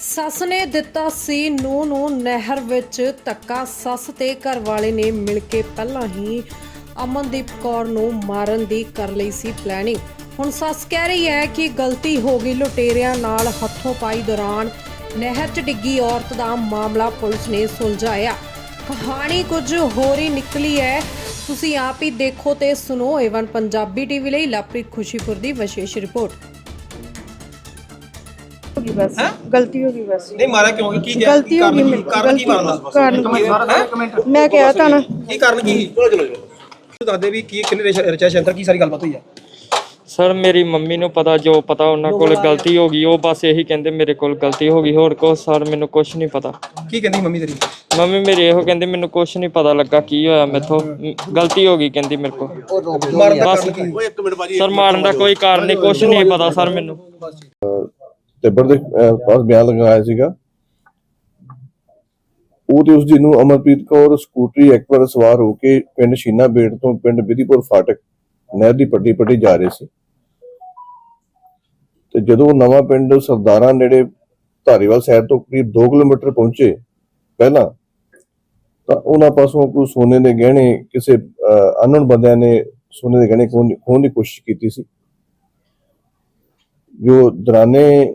ਸੱਸ ਨੇ ਦਿੱਤਾ ਸੀ ਨੂੰ ਨੂੰ ਨਹਿਰ ਵਿੱਚ ਧੱਕਾ। ਸੱਸ ਤੇ ਘਰ ਵਾਲੇ ਨੇ ਮਿਲ ਕੇ ਪਹਿਲਾਂ ਹੀ ਅਮਨਦੀਪ ਕੌਰ ਨੂੰ ਮਾਰਨ ਦੀ ਕਰ ਲਈ ਸੀ ਪਲੈਨਿੰਗ ਹੁਣ ਸੱਸ ਕਹਿ ਰਹੀ ਹੈ ਕਿ ਗਲਤੀ ਹੋ ਗਈ ਲੁਟੇਰਿਆਂ ਨਾਲ ਹੱਥੋਂ ਪਾਈ ਦੌਰਾਨ। ਨਹਿਰ 'ਚ ਡਿੱਗੀ ਔਰਤ ਦਾ ਮਾਮਲਾ ਪੁਲਿਸ ਨੇ ਸੁਲਝਾਇਆ। ਕਹਾਣੀ ਕੁਝ ਹੋਰ ਹੀ ਨਿਕਲੀ ਹੈ। ਤੁਸੀਂ ਆਪ ਹੀ ਦੇਖੋ ਤੇ ਸੁਣੋ ਏਵਨ ਪੰਜਾਬੀ ਟੀਵੀ ਲਈ ਲਵਪ੍ਰੀਤ ਖੁਸ਼ੀਪੁਰ ਦੀ ਵਿਸ਼ੇਸ਼ ਰਿਪੋਰਟ। ਹੋ ਗਈ ਬਸ। ਹੈਂ? ਗਲਤੀ ਹੋ ਗਈ ਬਸ। ਨਹੀਂ ਮਾਰਿਆ ਕਿਉਂ? ਕੀ ਗਿਆ ਗਲਤੀ ਹੋ ਗਈ ਮੇਰੇ ਕਾਰਨ ਕੀ ਮਾਰਦਾ ਕਾਰਨ ਮੈਂ ਕਿਹਾ ਤਾਂ ਨਾ। ਕੀ ਕਾਰਨ ਕੀ? ਚਲੋ ਚਲੋ ਚਲੋ। ਦੱਸਦੇ ਵੀ ਕੀ ਕਿੰਨੇ ਰਚਾ ਸ਼ੰਤਰ ਕੀ ਸਾਰੀ ਗੱਲਬਾਤ ਹੋਈ ਆ? ਸਰ ਮੇਰੀ ਮੰਮੀ ਨੂੰ ਪਤਾ ਜੋ ਪਤਾ ਉਹਨਾਂ ਕੋਲ ਗਲਤੀ ਹੋ ਗਈ ਉਹ ਬਸ ਇਹੀ ਕਹਿੰਦੇ ਮੇਰੇ ਕੋਲ ਗਲਤੀ ਹੋ ਗਈ। ਹੋਰ ਕੋ ਸਰ ਮੈਨੂੰ ਕੁਝ ਨਹੀਂ ਪਤਾ। ਕੀ ਕਹਿੰਦੀ ਮੰਮੀ ਤੇਰੀ? ਮੰਮੀ ਮੇਰੀ ਇਹੋ ਕਹਿੰਦੇ ਮੈਨੂੰ ਕੁਝ ਨਹੀਂ ਪਤਾ ਲੱਗਾ ਕੀ ਹੋਇਆ ਮੈਥੋਂ। ਮ, ਗਲਤੀ ਹੋ ਗਈ ਕਹਿੰਦੀ ਮੇਰੇ ਕੋਲ। ਮਾਰਨ ਦਾ ਬਸ ਕਾਰਨ ਕੀ? ਸਰ ਮਾਰਨ ਦਾ ਕੋਈ ਕਾਰਨ ਨਹੀਂ ਕੁਝ ਨਹੀਂ ਪਤਾ ਸਰ ਮੈਨੂੰ। ਤਿੱਬੜ ਦੇ ਅਹ, ਪਾਸ ਬਿਆਨ ਲਗਾਇਆ ਸੀਗਾ। ਉਹ ਤੇ ਉਸ ਦੀ ਨੂੰ ਅਮਰਪ੍ਰੀਤ ਕੌਰ ਸਕੂਟਰੀ ਐਕਟਿਵਾ ਤੇ ਸਵਾਰ ਹੋ ਕੇ ਪਿੰਡ ਸ਼ੀਨਾ ਬੇੜ ਤੋਂ ਪਿੰਡ ਵਿਧੀਪੁਰ ਫਾਟਕ ਨਹਿਰ ਦੀ ਪੱਟੀ ਪੱਟੀ ਜਾ ਰਹੇ ਸੀ। ਤੇ ਜਦੋਂ ਨਵਾਂ ਪਿੰਡ ਸਰਦਾਰਾਂ ਨੇੜੇ ਧਾਰੀਵਾਲ ਸਾਈਡ ਤੋਂ ਕਰੀਬ 2 ਕਿਲੋਮੀਟਰ ਪਹੁੰਚੇ ਪਹਿਲਾਂ ਤਾਂ ਉਹਨਾਂ ਪਾਸੋਂ ਕੋਈ ਸੋਨੇ ਦੇ ਗਹਿਣੇ ਕਿਸੇ ਅਨਨੋਨ ਬੰਦਿਆਂ ਨੇ ਸੋਨੇ ਦੇ ਗਹਿਣੇ ਖੋਹਣ ਦੀ- ਖੋਹਣ ਦੀ ਕੋਸ਼ਿਸ਼ ਕੀਤੀ ਸੀ। ਜੋ ਦਰਾਨੇ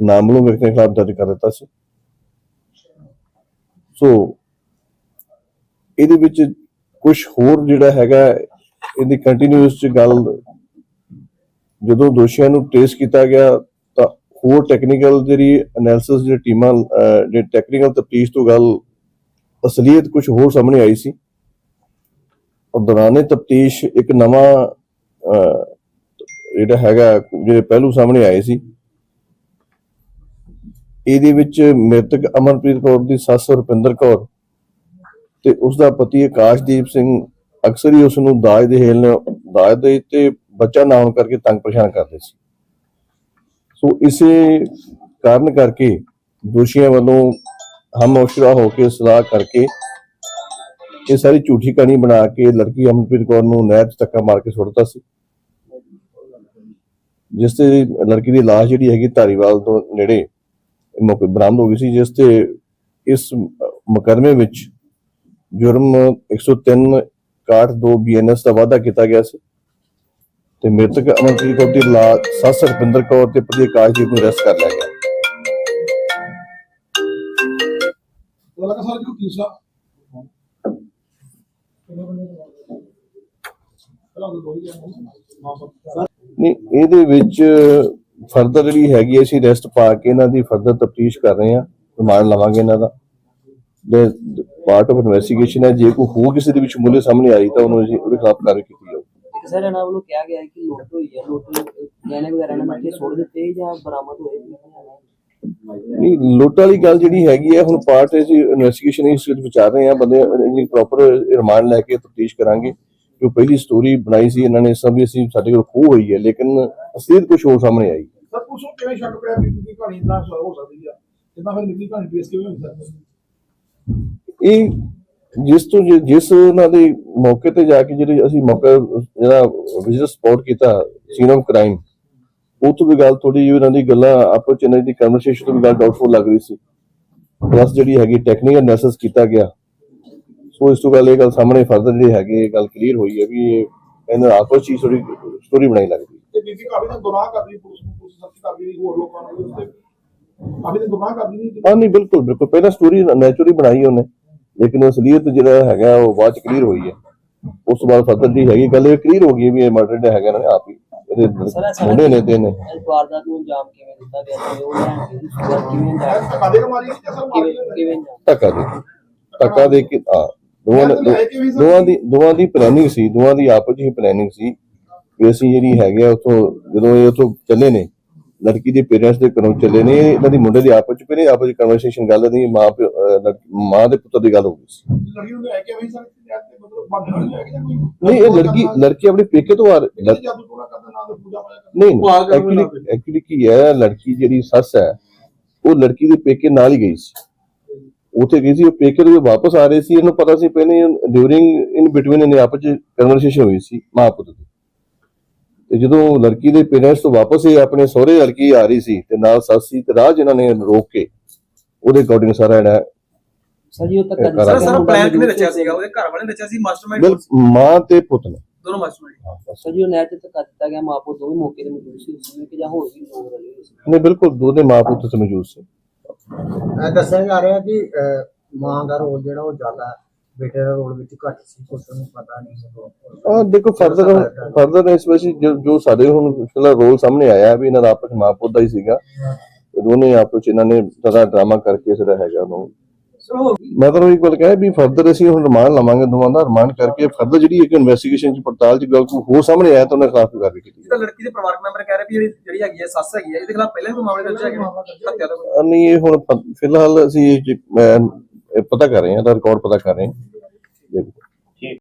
ਨਾਮਲੂਮ ਵਿਅਕਤੀ ਦੇ ਖਿਲਾਫ ਦਰਜ ਕਰ ਦਿੱਤਾ ਸੀ। ਸੋ ਇਹਦੇ ਵਿੱਚ ਕੁਝ ਹੋਰ ਜਿਹੜਾ ਹੈਗਾ ਇਹਦੀ ਕੰਟੀਨਿਊਸ ਚ ਗੱਲ ਜਦੋਂ ਦੋਸ਼ੀਆਂ ਨੂੰ ਟ੍ਰੇਸ ਕੀਤਾ ਗਿਆ ਤਾਂ ਹੋਰ ਟੈਕਨੀਕਲ ਜਿਹੜੀ ਐਨਾਲਿਸਿਸ ਜਿਹੜੀ ਟੀਮਾਂ ਅਹ, ਜਿਹੜੀ ਟੈਕਨੀਕਲ ਤਫਤੀਸ਼ ਤੋਂ ਗੱਲ ਅਸਲੀਅਤ ਕੁਝ ਹੋਰ ਸਾਹਮਣੇ ਆਈ ਸੀ। ਔਰ ਦੌਰਾਨੇ ਤਫਤੀਸ਼ ਇੱਕ ਨਵਾਂ ਜਿਹੜਾ ਹੈਗਾ ਜਿਹੜੇ ਪਹਿਲੂ ਸਾਹਮਣੇ ਆਏ ਸੀ। ਇਹਦੇ ਵਿੱਚ ਮ੍ਰਿਤਕ ਅਮਨਪ੍ਰੀਤ ਕੌਰ ਦੀ ਸੱਸ ਰੁਪਿੰਦਰ ਕੌਰ ਤੇ ਉਸ ਦਾ ਪਤੀ ਆਕਾਸ਼ਦੀਪ ਸਿੰਘ ਅਕਸਰ ਹੀ ਉਸ ਨੂੰ ਦਾਜ ਦੇ ਹੇਲ ਦਾਜ ਦੇ ਤੇ ਬੱਚਾ ਨਾ ਹੋਣ ਕਰਕੇ ਤੰਗ ਪਰੇਸ਼ਾਨ ਕਰਦੇ ਸੀ। ਸੋ ਇਸੇ ਕਾਰਨ ਕਰਕੇ ਦੋਸ਼ੀਆਂ ਵੱਲੋਂ ਹਮ ਔਸ਼ਰਾ ਹੋ ਕੇ ਸਲਾਹ ਕਰਕੇ ਇਹ ਸਾਰੀ ਝੂਠੀ ਕਹਾਣੀ ਬਣਾ ਕੇ ਲੜਕੀ ਅਮਨਪ੍ਰੀਤ ਕੌਰ ਨੂੰ ਨਹਿਰ 'ਚ ਧੱਕਾ ਮਾਰ ਕੇ ਸੁੱਟਦਾ ਸੀ। ਜਿਸ ਤੇ ਲੜਕੀ ਦੀ ਲਾਸ਼ ਜਿਹੜੀ ਹੈਗੀ ਧਾਰੀਵਾਲ ਤੋਂ ਨੇੜੇ ਮੌਕੇ ਬਰਾਮਦ ਹੋ ਗਈ ਸੀ ਜਿਸ ਤੇ ਇਸ ਮੁਕੱਦਮੇ ਵਿੱਚ ਜੁਰਮ 103 62 ਬੀਐਨਐਸ ਦਾ ਵਾਅਦਾ ਕੀਤਾ ਗਿਆ ਸੀ ਤੇ ਮ੍ਰਿਤਕ ਅਮਨਪ੍ਰੀਤ ਕੌਰ ਦੀ ਲਾਸ਼ ਸੱਸ ਰਪਿੰਦਰ ਕੌਰ ਤੇ ਪਤੀ ਆਕਾਸ਼ਦੀਪ ਨੂੰ ਅਰੈਸਟ ਕਰ ਲਿਆ ਗਿਆ। ਨਹੀਂ ਇਹਦੇ ਵਿੱਚ ਫਰਦਰ ਜਿਹੜੀ ਹੈਗੀ ਹੈ, ਅਸੀਂ ਰੈਸਟ ਪਾ ਕੇ ਇਹਨਾਂ ਦੀ ਫਰਦਰ ਤਫਤੀਸ਼ ਕਰ ਰਹੇ ਹਾਂ ਰਿਮਾਂਡ ਲਵਾਂਗੇ ਇਹਨਾਂ ਦਾ। ਦੇ ਪਾਰਟ ਆਫ ਇਨਵੈਸਟੀਗੇਸ਼ਨ ਹੈ ਜੇ ਕੋਈ ਹੋਰ ਕਿਸੇ ਦੇ ਵਿੱਚ ਮੁੱਲੇ ਸਾਹਮਣੇ ਆਈ ਤਾਂ ਉਹਨੂੰ ਅਸੀਂ ਉਹਦੇ ਖਿਲਾਫ ਕਾਰਵਾਈ ਕੀਤੀ ਜਾਊਗੀ ਸਰ ਇਹਨਾਂ ਵੱਲੋਂ ਕਿਹਾ ਗਿਆ ਹੈ ਕਿ ਲੁੱਟ ਹੋਈ ਹੈ ਲੁੱਟ ਗਹਿਣੇ ਵਗੈਰਾ ਨੇ ਸੁੱਟ ਦਿੱਤੇ ਜਾਂ ਬਰਾਮਦ ਹੋਏ ਨਹੀਂ ਲੁੱਟ ਵਾਲੀ ਗੱਲ ਜਿਹੜੀ ਹੈਗੀ ਹੈ ਹੁਣ ਪਾਰਟ ਅਸੀਂ ਇਨਵੈਸਟੀਗੇਸ਼ਨ ਇਸ ਵਿੱਚ ਵਿਚਾਰ ਰਹੇ ਹਾਂ ਬੰਦੇ ਜੀ ਪ੍ਰੋਪਰ ਰਿਮਾਂਡ ਲੈ ਕੇ ਤਫਤੀਸ਼ ਕਰਾਂਗੇ। ਜੋ ਪਹਿਲੀ ਸਟੋਰੀ ਬਣਾਈ ਸੀ ਇਹਨਾਂ ਨੇ ਸਭ ਵੀ ਅਸੀਂ ਸਾਡੇ ਕੋਲ ਖੋਹ ਹੋਈ ਹੈ ਲੇਕਿਨ ਅਸਲੀਅਤ ਕੁਝ ਹੋਰ ਸਾਹਮਣੇ ਆਈ। ਉਸ ਨੂੰ ਕਿਵੇਂ ਸ਼ੱਕ ਪਿਆ ਵੀ ਨਿੱਕੀ ਕਹਾਣੀ ਇਦਾਂ ਹੋ ਸਕਦੀ ਆ? ਜਿੱਦਾਂ ਫਿਰ ਨਿੱਕੀ ਕਹਾਣੀ ਬੇਸ ਕਿਵੇਂ ਹੋ ਸਕਦੀ? ਇਹ ਜਿਸ ਤੋਂ ਜਿਸ ਉਹਨਾਂ ਦੇ ਮੌਕੇ ਤੇ ਜਾ ਕੇ ਜਿਹੜੇ ਅਸੀਂ ਮੌਕਾ ਜਿਹੜਾ ਵਿਜ਼ਿਟ ਸਪੌਟ ਕੀਤਾ ਸੀਨ ਆਫ ਕ੍ਰਾਈਮ ਉਹ ਤੋਂ ਵੀ ਗੱਲ ਥੋੜੀ ਜਿਹੀ ਉਹਨਾਂ ਦੀ ਗੱਲਾਂ ਆਪਸ ਚ ਇਹਨਾਂ ਦੀ ਕਨਵਰਸੇਸ਼ਨ ਤੋਂ ਵੀ ਗੱਲ ਡਾਊਟਫੁਲ ਲੱਗ ਰਹੀ ਸੀ। ਪਲੱਸ ਜਿਹੜੀ ਹੈਗੀ ਟੈਕਨੀਕਲ ਐਨਾਲਿਸਿਸ ਕੀਤਾ ਗਿਆ। ਸੋ ਇਸ ਤੋਂ ਗੱਲ ਇਹ ਗੱਲ ਸਾਹਮਣੇ ਫਰਦਰ ਜਿਹੜੀ ਹੈਗੀ ਇਹ ਗੱਲ ਕਲੀਅਰ ਹੋਈ ਹੈ ਵੀ ਇਹ ਇਹਨਾਂ ਆਪਸ ਚ ਹੀ ਥੋੜੀ ਸਟੋਰੀ ਬਣਾਈ ਲੱਗਦੀ। ਤੇ ਬੀਬੀ ਕਾਫੀ ਦਿਨ ਗੁਨਾਹ ਕਰਦੀ ਪੁਲਿਸ ਨੂੰ। ਪੁਲਿਸ ਸਖਤ ਕਰਦੀ ਰਹੀ ਹੋਰ ਲੋਕਾਂ ਨੂੰ ਵੀ ਤੇ ਕਾਫੀ ਦਿਨ ਗੁਨਾਹ ਕਰਦੀ ਨਹੀਂ ਹਾਂ ਨਹੀਂ ਬਿਲਕੁਲ ਬਿਲਕੁਲ। ਪਹਿਲਾਂ ਸਟੋਰੀ ਨੈਚੁਰਲੀ ਬਣਾਈ ਉਹਨੇ। ਲੇਕਿਨ ਅਸਲੀਅਤ ਜਿਹੜਾ ਹੈਗਾ ਉਹ ਬਾਅਦ ਚ ਕਲੀਅਰ ਹੋਈ ਹੈ। ਉਸ ਤੋਂ ਬਾਅਦ ਫਰਦਰ ਦੀ ਹੈਗੀ ਗੱਲ ਇਹ ਕਲੀਅਰ ਹੋ ਗਈ ਵੀ ਇਹ ਮਰਡਰ ਹੈਗਾ ਇਹਨਾਂ ਨੇ ਆਪ ਹੀ ਇਹਦੇ ਮੁੰਡੇ ਨੇ ਤੇ ਨੇ ਇਸ ਵਾਰਦਾਤ ਨੂੰ ਅੰਜਾਮ ਕਿਵੇਂ ਦਿੱਤਾ ਗਿਆ? ਤੇ ਉਹ ਲੈਣ ਦੀ ਸ਼ੁਰੂਆਤ ਕਿਵੇਂ ਅੰਜਾਮ ਧੱਕਾ ਦੇ ਕੇ ਮਾਰੀ? ਸੀ ਜਾਂ ਸਰ ਮਾਰੀ? ਕਿਵੇਂ ਕਿਵੇਂ ਅੰਜਾਮ? ਧੱਕਾ ਦੇ। ਕੇ। ਧੱਕਾ ਦੇ ਕੇ ਆ ਦੋਵਾਂ ਦੋਵਾਂ ਦੀ ਦੋਵਾਂ ਦੀ ਪਲੈਨਿੰਗ ਸੀ। ਦੋਵਾਂ ਦੀ ਆਪਸ 'ਚ ਹੀ ਪਲੈਨਿੰਗ ਸੀ ਕਿ ਅਸੀਂ ਜਿਹੜੀ ਹੈਗੇ ਆ ਉੱਥੋਂ ਜਦੋਂ ਇਹ ਉੱਥੋਂ ਚੱਲੇ ਨੇ ਲੜਕੀ ਦੇ ਪੇਰੈਂਟਸ ਦੇ ਘਰੋਂ ਚੱਲੇ ਨੇ ਇਹਨਾਂ ਦੀ ਮੁੰਡੇ ਦੀ ਆਪਸ ਚ ਪਈ ਆਪਸ ਚ ਕਨਵਰਸੇਸ਼ਨ ਗੱਲ ਨਹੀਂ ਮਾਂ ਮਾਂ ਦੇ ਪੁੱਤਰ ਦੀ ਗੱਲ ਹੋ ਗਈ ਸੀ। ਲੜਕੀ ਨੂੰ ਲੈ ਕੇ ਆਈ ਸਰ ਨਹੀਂ ਇਹ ਲੜਕੀ ਲੜਕੀ ਆਪਣੇ ਪੇਕੇ ਤੋਂ ਆ ਨਹੀਂ ਐਕਚੁਅਲੀ ਐਕਚੁਅਲੀ ਕੀ ਹੈ ਲੜਕੀ ਜਿਹੜੀ ਸੱਸ ਹੈ ਉਹ ਲੜਕੀ ਦੇ ਪੇਕੇ ਨਾਲ ਹੀ ਗਈ ਸੀ। ਉੱਥੇ ਗਈ ਸੀ ਉਹ ਪੇਕੇ ਤੋਂ ਵਾਪਸ ਆ ਰਹੇ ਸੀ ਇਹਨੂੰ ਪਤਾ ਸੀ ਪਹਿਲੇ ਡਿਊਰਿੰਗ ਇਨ ਬਿਟਵੀਨ ਇਹਨੇ ਆਪਸ ਚ ਕਨਵਰਸੇਸ਼ਨ ਹੋਈ ਸੀ ਮਾਂ ਪੁੱਤ ਤੇ ਜਦੋਂ ਲੜਕੀ ਦੇ ਪੇਰੈਂਟਸ ਤੋਂ ਵਾਪਸ ਇਹ ਆਪਣੇ ਸਹੁਰੇ ਲੜਕੀ ਆ ਰਹੀ ਸੀ ਤੇ ਨਾਲ ਸੱਸ ਸੀ ਤੇ 'ਚ ਇਹਨਾਂ ਨੇ ਰੋਕ ਕੇ ਉਹਦੇ ਅਕੋਰਡਿੰਗ ਸਾਰਾ ਜਿਹੜਾ ਸਰ ਜੀ ਉਹ ਤੱਕ ਇਹ ਸਰ ਸਰ ਪਲਾਨ ਕਿਹਨੇ ਰਚਿਆ ਸੀਗਾ? ਉਹਦੇ ਘਰ ਵਾਲੇ ਨੇ ਰਚਿਆ ਸੀ ਮਾਸਟਰਮਾਈਂਡ ਮਾਂ ਤੇ ਪੁੱਤ ਨੇ। ਦੋਨੋਂ ਮਾਸਟਰਮਾਈਂਡ ਸਰ ਜੀ ਉਹ ਨਹਿਰ ਤੇ ਧੱਕਾ ਦਿੱਤਾ ਗਿਆ ਮਾਂ ਪੁੱਤ ਦੋਵੇਂ ਮੌਕੇ ਤੇ ਮੌਜੂਦ ਸੀ ਉਸ ਸਮੇਂ ਕਿ ਜਾਂ ਹੋਰ ਵੀ ਲੋਕ ਰਲੇ ਹੋਏ ਸੀ? ਨੇ ਬਿਲਕੁਲ ਦੋਨੇ ਮਾਂ ਪੁੱਤ ਤੇ ਮੌਜੂਦ ਸੀ। ਦੱਸਿਆ ਜਾ ਰਿਹਾ ਕਿ ਮਾਂ ਦਾ ਰੋਲ ਜਿਹੜਾ ਉਹ ਜ਼ਿਆਦਾ ਹੈ, ਬੇਟੇ ਦਾ ਰੋਲ ਵਿੱਚ ਘੱਟ ਸੀ ਕੁਛ ਨੂੰ ਪਤਾ ਨਹੀਂ ਸੀ ਆ ਦੇਖੋ ਫਰਦਰ ਫਰਦਰ ਇਸ ਵਿੱਚ ਜੋ ਜੋ ਸਾਡੇ ਹੁਣ ਫਿਲਹਾਲ ਰੋਲ ਸਾਹਮਣੇ ਆਇਆ ਵੀ ਇਹਨਾਂ ਦਾ ਆਪਸ ਮਾਂ ਪੁੱਤ ਦਾ ਹੀ ਸੀਗਾ। ਤੇ ਦੋਨੇ ਆਪਸ 'ਚ ਇਹਨਾਂ ਨੇ ਜ਼ਿਆਦਾ ਡਰਾਮਾ ਕਰਕੇ ਜਿਹੜਾ ਹੈਗਾ ਉਹਨੂੰ ਮੈਂ ਤਾਂ ਇਹ ਗੱਲ ਕਹਿਆ ਵੀ ਫਰਦਰ ਅਸੀਂ ਹੁਣ ਰਿਮਾਂਡ ਲਵਾਂਗੇ ਦੋਵਾਂ ਦਾ। ਰਿਮਾਂਡ ਕਰਕੇ ਫਰਦਰ ਜਿਹੜੀ ਇੱਕ ਇਨਵੈਸਟੀਗੇਸ਼ਨ ਚ ਪੜਤਾਲ ਚ ਗੱਲ ਕੋਈ ਹੋਰ ਸਾਹਮਣੇ ਆਇਆ ਤਾਂ ਉਹਨਾਂ ਖਿਲਾਫ ਕਾਰਵਾਈ ਕੀਤੀ। ਤਾਂ ਲੜਕੀ ਦੇ ਪਰਿਵਾਰਕ ਮੈਂਬਰ ਕਹਿ ਰਹੇ ਵੀ ਜਿਹੜੀ ਜਿਹੜੀ ਹੈਗੀ ਹੈ ਸੱਸ ਹੈਗੀ ਹੈ ਇਹਦੇ ਖਿਲਾਫ ਪਹਿਲਾਂ ਵੀ ਮਾਮਲੇ ਦਰਜ ਹੈਗੇ ਹੱਤਿਆ ਦਾ। ਨਹੀਂ ਇਹ ਹੁਣ ਫਿਲਹਾਲ ਅਸੀਂ ਪਤਾ ਕਰ ਰਹੇ ਹਾਂ ਦਾ ਰਿਕਾਰਡ ਪਤਾ ਕਰ ਰਹੇ ਹਾਂ।